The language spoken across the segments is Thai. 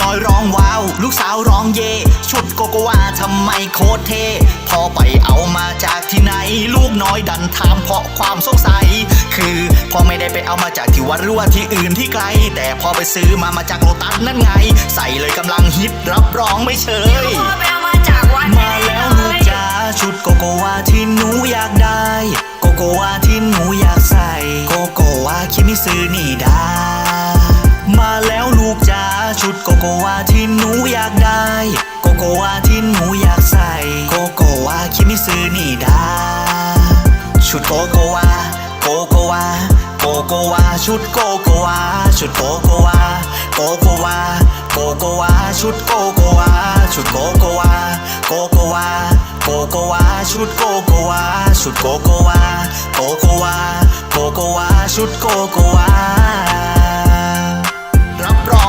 น้อยร้องว้าว ลูกสาวร้องเย่ชุดโกโกวาทำไมโคตรเท่พอไปเอามาจากที่ไหน ลูกน้อยดันถามเพราะความสงสัย คือพ่อไม่ได้ไปเอามาจากที่วัดหรือว่าที่อื่นที่ไกล แต่พอไปซื้อมามาจากโลตัสนั่นไง ใส่เลยกำลังฮิตรับรองไม่เชยพ่อไปเอามาจากวัดมาแล้วลูกจ๋าชุดโกโกวาที่หนูอยากได้ โกโกวาที่หนูอยากใส่ โกโกวาคิมิซึนี่ดามาแล้วลู กจ๋าชุดโกโกวาที่หนูอยากได้ โกโกวาที่หนูอยากใส่ โกโกวาคิมิซึนี่ดาชุดโกโกวาโกโกวาโกโกวาชุดโกโกวาชุดโกโกวาโกโกวาโกโกวาชุดโกโกวาชุดโกโกวาโกโกวาโกโกวาชุดโกโกวาชุดโกโกวาโกโกวาโกโกวาชุดโกโกวา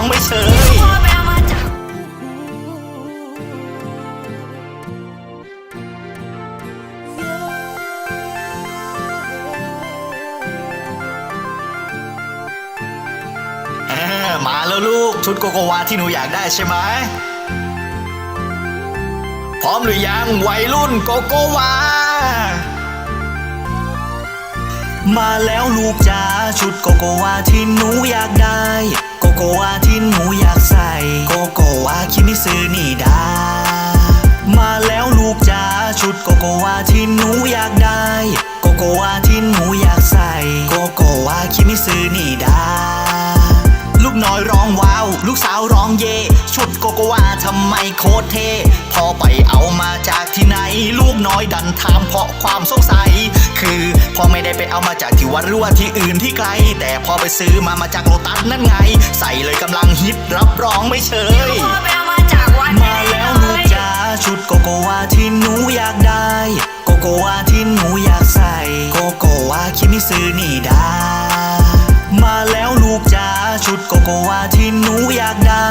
ไม่เชยพ่อไปเอามาจากเออมาแล้วลูกชุดโกโกวาที่หนูอยากได้ใช่ไหมพร้อมหรือยังวัยรุ่นโกโกวา มาแล้วลูกจ๋าชุดโกโกวาที่หนูอยากได้ โกโกวาที่หนูอยากใส่ โกโกวาคิมิซึนี่ดา มาแล้วลูกจ๋าชุดโกโกวาที่หนูอยากได้ โกโกวาที่หนูอยากใส่ โกโกวาคิมิซึนี่ดา ลูกน้อยร้องว้าว ลูกสาวร้องเย่ชุดโกโกวาทำไมโคตรเท่พอไปเอามาจากที่ไหน ลูกน้อยดันถามเพราะความสงสัย คือ พ่อไม่ได้ไปเอามาจากที่วัดหรือว่าที่อื่นที่ไกล แต่พอไปซื้อมามาจากโลตัสนั่นไง ใส่เลยกำลังฮิตรับรองไม่เชยพ่อไปเอามาจากวัดมาแล้วลูกจ๋าชุดโกโกวาที่หนูอยากได้ โกโกวาที่หนูอยากใส่ โกโกวาคิมิซึนี่ดามาแล้วลูกจ๋าชุดโกโกวาที่หนูอยากได้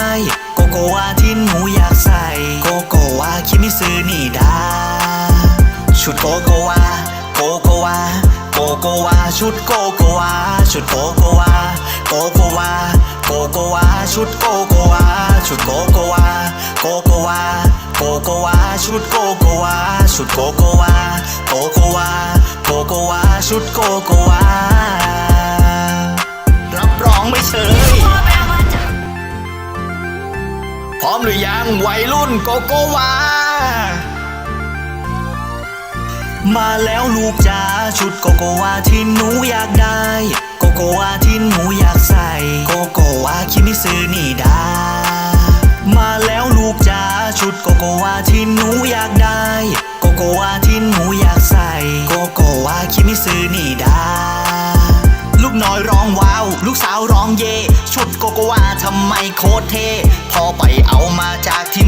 โกโกวาที่หนูอยากใส่ โกโกวาคิมิซึนี่ดาชุดโกโกวาโกโกวา โกโกวาชุดโกโกวาชุดโกโกวาโกโกวาโกโกวาชุดโกโกวาชุดโกโกวาโกโกวาโกโกวาชุดโกโกวาชุดโกโกวาโกโกวาโกโกวาชุดโกโกวารับรองไม่เชยพ่อไปเอามาจากพร้อมหรือยังวัยรุ่นโกโกวา มาแล้วลูกจ๋าชุดโกโกวาที่หนูอยากได้ โกโกวาที่หนูอยากใส่ โกโกวาคิมิซึนี่ดามาแล้วลูกจ๋าชุดโกโกวาที่หนูอยากได้ โกโกวาที่หนูอยากใส่ โกโกวาคิมิซึนี่ดาลูกน้อยร้องว้าว ลูกสาวร้องเย ชุดโกโกวาทำไมโคตรเท่พอไปเอามาจากที่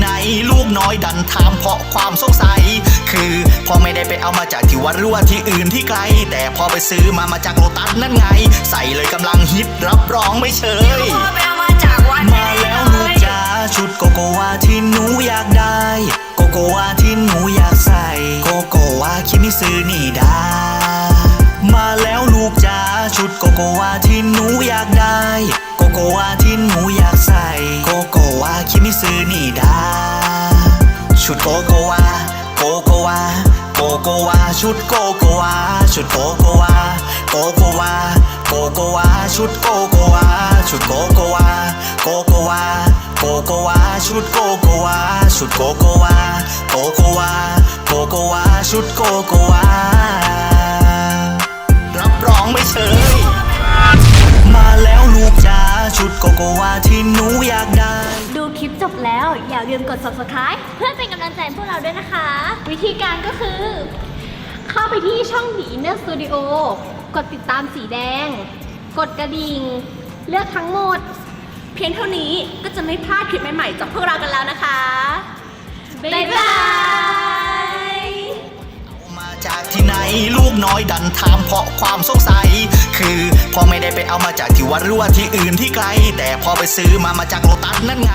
ลูกน้อยดันถามเพราะความสงสัย คือพ่อไม่ได้ไปเอามาจากที่วัดหรือว่าที่อื่นที่ไกล แต่พอไปซื้อมามาจากโลตัสนั่นไง ใส่เลยกำลังฮิตรับรองไม่เชยพ่อไปเอามาจากวัดมาแล้วลูกจ๋าชุดโกโกวาที่หนูอยากได้ โกโกวาที่หนูอยากใส่ โกโกวาคิมิซึนี่ดามาแล้วลูกจ๋าชุดโกโกวา โกโกวาโกโกวาโกโกวาชุดโกโกวาชุดโกโกวาโกโกวาโกโกวาชุดโกโกวาชุดโกโกวาโกโกวาโกโกวาชุดโกโกวาชุดโกโกวาโกโกวาโกโกวาชุดโกโกวารับรองไม่เชยมาแล้วลูกจ๋าชุดโกโกวาที่หนูอยากได้ คลิปจบแล้ว อย่าลืมกด subscribe เพื่อเป็นกำลังใจให้พวกเราด้วยนะคะ วิธีการก็คือ เข้าไปที่ช่องดีเนอร์สตูดิโอกดติดตามสีแดง กดกระดิ่ง เลือกทั้งหมด เพียงเท่านี้ก็จะไม่พลาดคลิปใหม่ๆจากพวกเรากันแล้วนะคะ บ๊ายบาย มาจากที่ไหน ลูกน้อยดันถามเพราะความสงสัย คือพ่อไม่ได้ไปเอามาจากที่วัดหรือว่าที่อื่นที่ไกล แต่พอไปซื้อมามาจากโลตัสนั่นไง